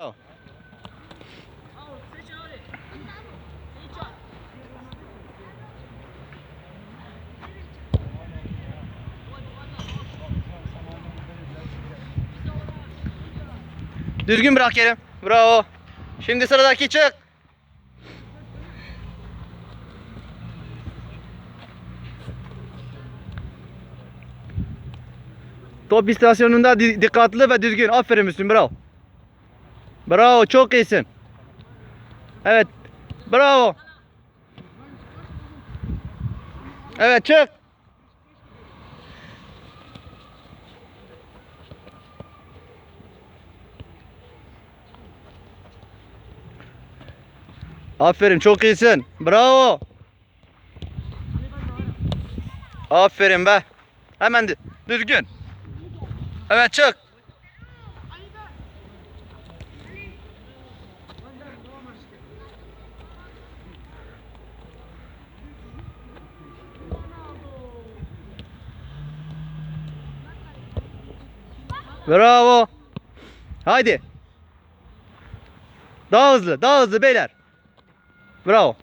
Bravo. Düzgün bırak Kerim. Bravo. Şimdi sıradaki çık. Top istasyonunda di- dikkatli ve düzgün. Aferin Müslüm bravo. Bravo çok iyisin. Evet. Bravo. Evet çık. Aferin çok iyisin. Bravo. Aferin be. Hemen düzgün. Evet çık. Bravo. Haydi. Daha hızlı, daha hızlı beyler. Bravo.